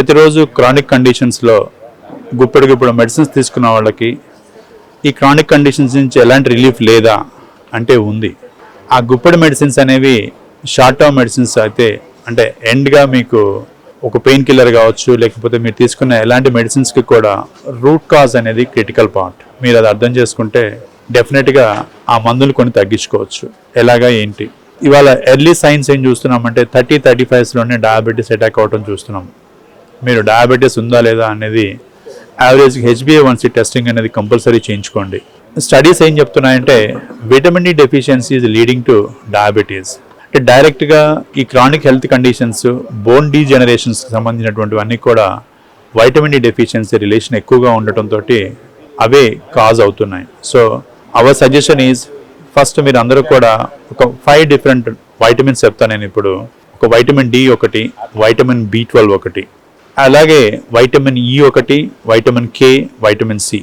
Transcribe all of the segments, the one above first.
ప్రతిరోజు క్రానిక్ కండిషన్స్లో గుప్పెడు గుప్పెడు మెడిసిన్స్ తీసుకున్న వాళ్ళకి ఈ క్రానిక్ కండిషన్స్ నుంచి ఎలాంటి రిలీఫ్ లేదా అంటే ఉంది. ఆ గుప్పెడు మెడిసిన్స్ అనేవి షార్ట్ టర్మ్ మెడిసిన్స్ అయితే అంటే ఎండ్గా మీకు ఒక పెయిన్ కిల్లర్ కావచ్చు లేకపోతే మీరు తీసుకున్న ఎలాంటి మెడిసిన్స్కి కూడా రూట్ కాజ్ అనేది క్రిటికల్ పార్ట్ మీరు అది అర్థం చేసుకుంటే డెఫినెట్గా ఆ మందులు కొన్ని తగ్గించుకోవచ్చు. ఎలాగా ఏంటి? ఇవాళ ఎర్లీ సైన్స్ ఏం చూస్తున్నామంటే థర్టీ థర్టీ ఫైవ్స్లోనే డయాబెటీస్ అటాక్ అవటం చూస్తున్నాం. మీరు డయాబెటీస్ ఉందా లేదా అనేది average H B A one C testing అనేది కంపల్సరీ చేయించుకోండి. స్టడీస్ ఏం చెప్తున్నాయంటే vitamin D deficiency is leading to diabetes అంటే డైరెక్ట్గా ఈ క్రానిక్ హెల్త్ కండిషన్స్ బోన్ డీజెనరేషన్స్కి సంబంధించినటువంటివన్నీ కూడా వైటమిన్ డి డెఫిషియన్సీ రిలేషన్ ఎక్కువగా ఉండటంతో అవే కాజ్ అవుతున్నాయి. So our suggestion is first మీరు అందరూ కూడా ఒక ఫైవ్ డిఫరెంట్ వైటమిన్స్ చెప్తాను నేను ఇప్పుడు. ఒక వైటమిన్ డి ఒకటి వైటమిన్ బి ట్వెల్వ్ ఒకటి. అలాగే వైటమిన్ ఈ e ఒకటి వైటమిన్ కే వైటమిన్ సి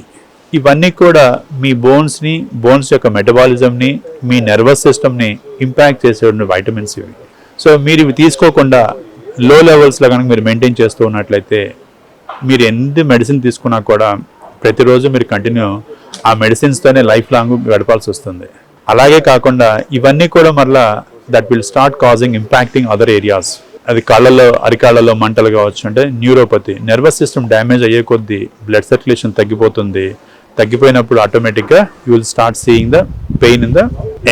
ఇవన్నీ కూడా మీ బోన్స్ని బోన్స్ యొక్క మెటబాలిజంని మీ నర్వస్ సిస్టమ్ని ఇంపాక్ట్ చేసే వైటమిన్స్ ఇవి. సో మీరు ఇవి తీసుకోకుండా లో లెవెల్స్లో కనుక మీరు మెయింటైన్ చేస్తూ ఉన్నట్లయితే మీరు ఎంత మెడిసిన్ తీసుకున్నా కూడా ప్రతిరోజు మీరు కంటిన్యూ ఆ మెడిసిన్స్తోనే లైఫ్ లాంగ్ గడపాల్సి వస్తుంది. అలాగే కాకుండా ఇవన్నీ కూడా మరలా that will start causing impacting other areas అది కాళ్ళలో అరికాళ్ళలో మంటలు కావచ్చు. అంటే న్యూరోపతి నర్వస్ సిస్టమ్ డ్యామేజ్ అయ్యే కొద్దీ బ్లడ్ సర్క్యులేషన్ తగ్గిపోతుంది. తగ్గిపోయినప్పుడు ఆటోమేటిక్గా you will start seeing the pain in the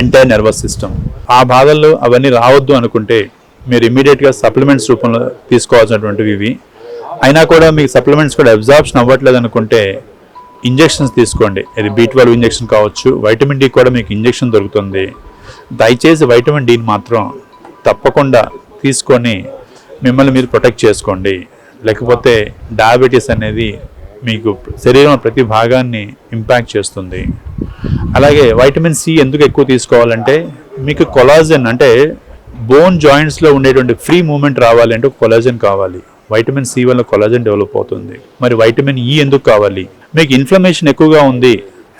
entire nervous system ఆ బాధల్లో అవన్నీ రావద్దు అనుకుంటే మీరు ఇమీడియట్గా సప్లిమెంట్స్ రూపంలో తీసుకోవాల్సినటువంటివి ఇవి. అయినా కూడా మీకు సప్లిమెంట్స్ కూడా అబ్జార్ప్షన్ అవ్వట్లేదు అనుకుంటే ఇంజెక్షన్స్ తీసుకోండి. ఇది బీ ట్వెల్వ్ ఇంజెక్షన్ కావచ్చు. వైటమిన్ డి కూడా మీకు ఇంజెక్షన్ దొరుకుతుంది. దయచేసి వైటమిన్ డిని మాత్రం తప్పకుండా తీసుకొని మిమ్మల్ని మీరు ప్రొటెక్ట్ చేసుకోండి. లేకపోతే డయాబెటీస్ అనేది మీకు శరీరం ప్రతి భాగాన్ని ఇంపాక్ట్ చేస్తుంది. అలాగే వైటమిన్ సి ఎందుకు ఎక్కువ తీసుకోవాలంటే మీకు కొలాజన్ అంటే బోన్ జాయింట్స్లో ఉండేటువంటి ఫ్రీ మూమెంట్ రావాలంటే కొలాజన్ కావాలి. వైటమిన్ సి వల్ల కొలాజన్ డెవలప్ అవుతుంది. మరి వైటమిన్ ఈ e ఎందుకు కావాలి? మీకు ఇన్ఫ్లమేషన్ ఎక్కువగా ఉంది.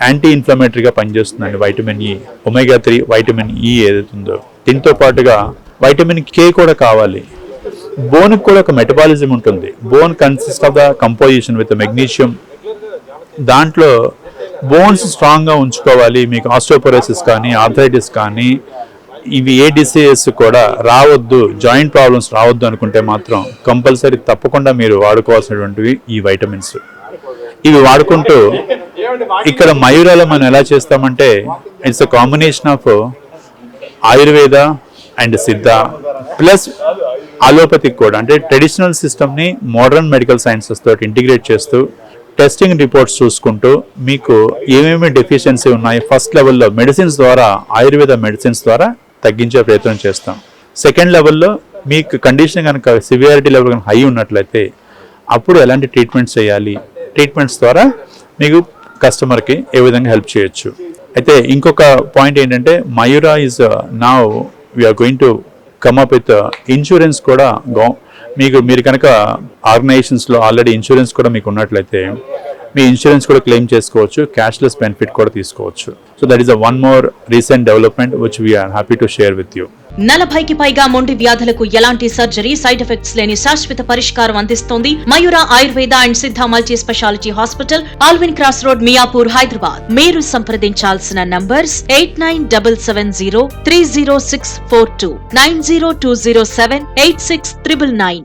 యాంటీ ఇన్ఫ్లమేటరీగా పనిచేస్తుందండి vitamin E omega three vitamin E ఏదైతుందో. ఉందో దీంతో పాటుగా వైటమిన్ కే కూడా కావాలి. బోన్కి కూడా ఒక మెటబాలిజం ఉంటుంది. Bone consist of the composition with magnesium దాంట్లో బోన్స్ స్ట్రాంగ్గా ఉంచుకోవాలి. మీకు ఆస్ట్రోపోరోసిస్ కానీ ఆర్థరైటిస్ కానీ ఇవి ఏ డిసీజెస్ కూడా రావద్దు. జాయింట్ ప్రాబ్లమ్స్ రావద్దు అనుకుంటే మాత్రం కంపల్సరీ తప్పకుండా మీరు వాడుకోవాల్సినటువంటివి ఈ వైటమిన్స్ ఇవి వాడుకుంటూ ఇక్కడ మయూరాలో మనం ఎలా చేస్తామంటే it's a combination of Ayurveda and Siddha plus allopathic కూడా. అంటే ట్రెడిషనల్ సిస్టమ్ని మోడర్న్ మెడికల్ సైన్సెస్ తోటి ఇంటిగ్రేట్ చేస్తూ టెస్టింగ్ రిపోర్ట్స్ చూసుకుంటూ మీకు ఏమేమి డెఫిషియన్సీ ఉన్నాయి ఫస్ట్ లెవెల్లో మెడిసిన్స్ ద్వారా ఆయుర్వేద మెడిసిన్స్ ద్వారా తగ్గించే ప్రయత్నం చేస్తాం. సెకండ్ లెవెల్లో మీకు కండిషన్ కనుక సివియారిటీ లెవెల్ కనుక హై ఉన్నట్లయితే అప్పుడు ఎలాంటి ట్రీట్మెంట్స్ చేయాలి ట్రీట్మెంట్స్ ద్వారా మీకు కస్టమర్కి ఏ విధంగా హెల్ప్ చేయొచ్చు. అయితే ఇంకొక పాయింట్ ఏంటంటే మయూరా ఈజ్ నా we're going to come up with insurance కూడా గో మీకు మీరు కనుక ఆర్గనైజేషన్స్లో ఆల్రెడీ ఇన్సూరెన్స్ కూడా మీకు ఉన్నట్లయితే మీ ఇన్సూరెన్స్ కూడా క్లెయిమ్ చేసుకోవచ్చు క్యాష్లెస్ బెనిఫిట్ కూడా తీసుకోవచ్చు. So that is a one more recent development which we're happy to share with you నలభైకి పైగా మొండి వ్యాధులకు ఎలాంటి సర్జరీ సైడ్ ఎఫెక్ట్స్ లేని శాశ్వత పరిష్కారం అందిస్తోంది Mayura Ayurveda and Siddha multi speciality hospital Allwyn cross road Miyapur Hyderabad. మీరు సంప్రదించాల్సిన numbers eight nine double seven zero three zero six four two nine zero two zero seven eight six triple nine.